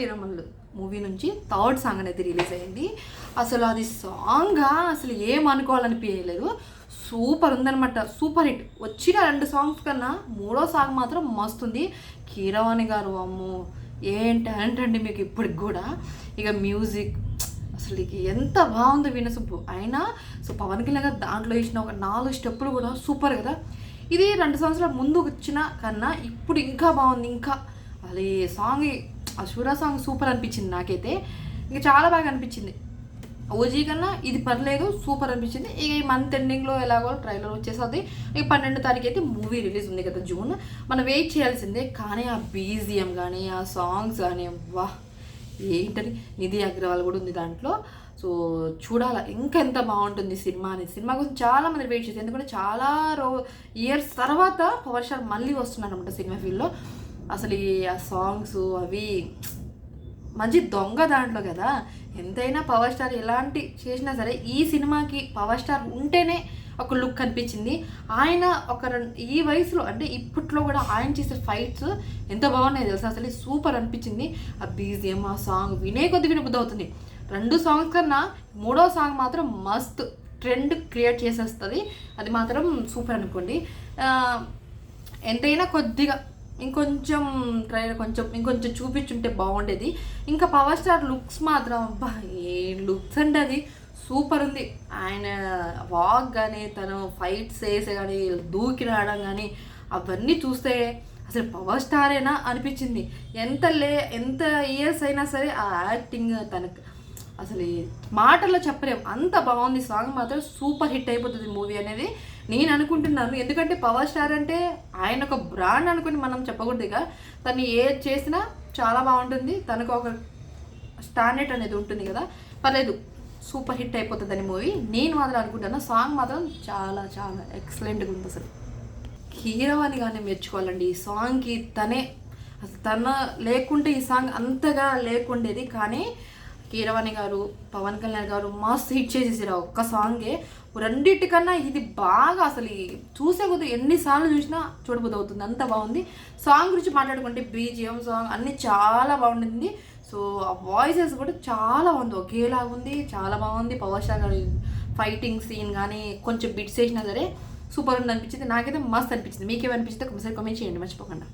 Veeramallu movie నుంచి third song అనేది release అయింది. అసలు అది సాంగ్ అసలు ఏం అనుకోవాలనిపించలేదు సూపర్ ఉందనమాట సూపర్ హిట్. వచ్చిన రెండు సాంగ్స్ కన్నా మూడో సాంగ్ మాత్రం మస్తుంది కీరవాణి గారు అమ్మో ఏం టాలెంట్ అండి మీకు ఇప్పటికి కూడా. ఇక మ్యూజిక్ అసలు ఇక ఎంత బాగుందో వినసుబ్బు అయినా సో పవన్ కళ్యాణ్ గారు దాంట్లో ఇచ్చిన ఒక నాలుగు స్టెప్పులు కూడా సూపర్ కదా. ఇది రెండు సంవత్సరాల ముందు వచ్చిన కన్నా ఇప్పుడు ఇంకా బాగుంది. ఇంకా అది సాంగ్ ఆ శూరా సాంగ్ సూపర్ అనిపించింది నాకైతే. ఇంకా చాలా బాగా అనిపించింది. ఓజీ కన్నా ఇది పర్లేదు సూపర్ అనిపించింది. ఇక ఈ మంత్ ఎండింగ్లో ఎలాగో ట్రైలర్ వచ్చేస్తుంది. ఇక పన్నెండు తారీఖు అయితే మూవీ రిలీజ్ ఉంది కదా జూన్ మనం వెయిట్ చేయాల్సిందే. కానీ ఆ బీజిఎం కానీ ఆ సాంగ్స్ కానీ వా ఏంటని నిధి అగ్రవాల్ కూడా ఉంది దాంట్లో. సో చూడాల ఇంకా ఎంత బాగుంటుంది సినిమా అనేది సినిమా కోసం చాలా మంది వెయిట్ చేస్తారు ఎందుకంటే చాలా రో ఇయర్స్ తర్వాత పవర్ స్టార్ మళ్ళీ వస్తున్నారు అనమాట సినిమా ఫీల్డ్లో అసలు ఈ ఆ సాంగ్స్ అవి మంచి దొంగ దాంట్లో కదా. ఎంతైనా పవర్ స్టార్ ఎలాంటి చేసినా సరే ఈ సినిమాకి పవర్ స్టార్ ఉంటేనే ఒక లుక్ అనిపించింది ఆయన ఒక ఈ వయసులో అంటే ఇప్పట్లో కూడా ఆయన చేసే ఫైట్స్ ఎంత బాగున్నాయి తెలుసా? అసలు సూపర్ అనిపించింది. ఆ బీజిఎం ఆ సాంగ్ వినే కొద్ది వినబుద్ధి అవుతుంది. రెండు సాంగ్స్ కన్నా మూడో సాంగ్ మాత్రం మస్త్ ట్రెండ్ క్రియేట్ చేసేస్తుంది. అది మాత్రం సూపర్ అనుకోండి. ఎంతైనా కొద్దిగా ఇంకొంచెం ట్రైలర్ కొంచెం ఇంకొంచెం చూపించుంటే బాగుండేది. ఇంకా పవర్ స్టార్ లుక్స్ మాత్రం అబ్బా ఏ లుక్స్ అంటే అది సూపర్ ఉంది. ఆయన వాక్ కానీ తను ఫైట్స్ వేసే కానీ దూకి రావడం కానీ అవన్నీ చూస్తే అసలు పవర్ స్టారేనా అనిపించింది. ఎంత లే ఎంత ఇయర్స్ అయినా సరే ఆ యాక్టింగ్ తనకు అసలు మాటల్లో చెప్పలేం. అంత బాగుంది. సాంగ్ మాత్రం సూపర్ హిట్ అయిపోతుంది మూవీ అనేది. నేను అనుకుంటున్నాను. ఎందుకంటే పవర్ స్టార్ అంటే ఆయన ఒక బ్రాండ్ అనుకుని మనం చెప్పకూడదు ఇక. తను ఏది చేసినా చాలా బాగుంటుంది. తనకు ఒక స్టాండర్డ్ అనేది ఉంటుంది కదా. పర్లేదు. సూపర్ హిట్ అయిపోతుందని మూవీ. నేను మాత్రం అనుకుంటాను. సాంగ్ మాత్రం చాలా చాలా ఎక్సలెంట్గా ఉంది అసలు. హీరోని కానీ మెచ్చుకోవాలండి. ఈ సాంగ్కి తనే. అసలు తన లేకుంటే ఈ సాంగ్ అంతగా లేకుండేది. కానీ కీరవాణి గారు పవన్ కళ్యాణ్ గారు మస్తు హిట్ చేసేసారు ఒక్క సాంగే రెండింటికన్నా ఇది బాగా అసలు ఈ చూసే కొద్ది ఎన్నిసార్లు చూసినా చూడబోదు అవుతుంది. అంత బాగుంది. సాంగ్ గురించి మాట్లాడుకుంటే బీజిఎం సాంగ్ అన్నీ చాలా బాగుంటుంది. సో ఆ వాయిసెస్ కూడా చాలా బాగుంది. ఒకేలా ఉంది చాలా బాగుంది. పవర్ స్టార్ గారి ఫైటింగ్ సీన్ కానీ కొంచెం బిట్స్ వేసినా సరే సూపర్ ఉంది అనిపించింది. నాకైతే మస్త్ అనిపించింది. మీకేమనిపించింది ఒకసారి కమెంట్ చేయండి. మర్చిపోకుండా.